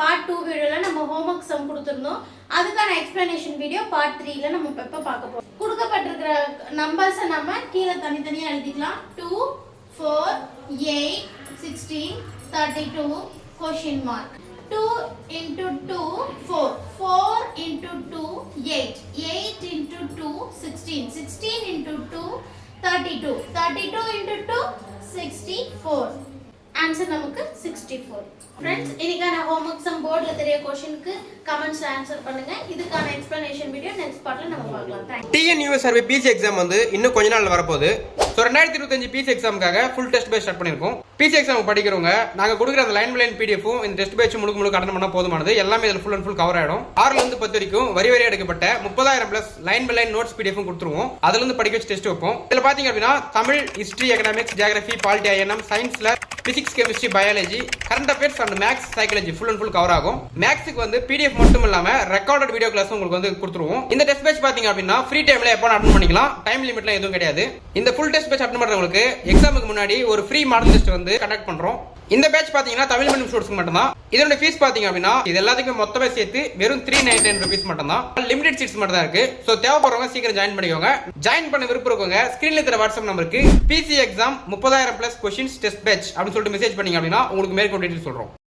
Part two வீடியோவில் நம்ம homework sum கொடுத்துருந்தோம். அதுக்கான எக்ஸ்பிளனேஷன் வீடியோ பார்ட் த்ரீல நம்ம இப்போ பார்க்க போகிறோம் கொடுக்கப்பட்டிருக்கிற நம்பர்ஸை நம்ம கீழே தனித்தனியாக எழுதிக்கலாம். Two four eight sixteen thirty two question mark two into two four four into two eight eight into two sixteen sixteen into two thirty two thirty two into two sixty four answer நமக்கு sixty four friends இன்னைக்கான homework sum போர்டில் தெரிய கொஷனுக்கு comments answer பண்ணுங்க. இதுக்கான explanation video next பார்ட்டில் நம்ம பார்க்கலாம். Thanks TNUS survey PC exam வந்து இன்னும் கொஞ்ச நாள் வரப்போகுது. ஸோ ரெண்டாயிரத்தி இருபத்தஞ்சு பிசி எக்ஸாமுக்காக ஃபுல் டெஸ்ட் பேஸ் ஸ்டார்ட் பண்ணியிருக்கோம். பிசி எக்ஸாம் படிக்கிறவங்க நாங்கள் கொடுக்குற அந்த லைன் பை லைன் பிடிஎஃபும் இந்த டெஸ்ட் பேட்ச் முழுக்க முழுக்க அட்டன் பண்ணால் போதுமானது. எல்லாமே இதில் ஃபுல் அண்ட் ஃபுல் கவர் ஆகிடும் ஆறுல இருந்து பத்து வரைக்கும் வரி வரி எடுக்கப்பட்ட முப்பதாயிரம் plus line by line notes பிடிஎஃபும் கொடுத்துருவோம். அதுல இருந்து படிக்க வச்சு டெஸ்ட் வைப்போம். இதில் பார்த்தீங்க அப்படின்னா Tamil history economics geography polity INM சயின்ஸ்ல physics chemistry biology current affairs and maths psychology full and full cover ஆகும். மேக்ஸுக்கு வந்து பிடிஎஃப் மட்டும் இல்லாம ரெக்கார்டட் வீடியோ கிளாஸ் உங்களுக்கு வந்து கொடுத்துருவோம். இந்த டெஸ்ட் பேட்ச் பாத்தீங்க அப்படின்னா ஃப்ரீ டைம்ல எப்போ அட்டன் பண்ணிக்கலாம். டைம் லிமிட்லாம் எதுவும் கிடையாது. இந்த ஃபுல் டெஸ்ட் பேட்ச் அட்டன் பண்றவங்களுக்கு எக்ஸாமுக்கு முன்னாடி ஒரு ஃப்ரீ மாடல் டெஸ்ட் வந்து கண்டக்ட் பண்றோம். இந்த பேட்ச் பாத்தீங்கன்னா தமிழ் மீடியம் ஸ்டூடெண்ட்ஸ்க்கு மட்டும் தான் இதோட ஃபீஸ் பாத்தீங்க அப்படின்னா இது எல்லாத்துக்கும் மொத்தமே சேர்த்து வெறும் த்ரீ நைன் நைன் ருபீஸ் மட்டும் தான் லிமிடெட் சீட்ஸ் மட்டும் தான் இருக்கு. ஸோ தேவைப்படுறவங்க சீக்கிரம் ஜாயின் பண்ணிக்கோங்க. ஜாயின் பண்ண விருப்பம் இருக்கவங்க ஸ்கிரீன்ல தர வாட்ஸ்அப் நம்பருக்கு பிசி எக்ஸாம் முப்பதாயிரம் பிளஸ் கொஸ்டின்ஸ் டெஸ்ட் பேட்ச் அப்படின்னு சொல்லிட்டு மெசேஜ் பண்ணீங்க அப்படின்னா உங்களுக்கு மேற்கொண்டு டீட்டெயில் சொல்றோம்.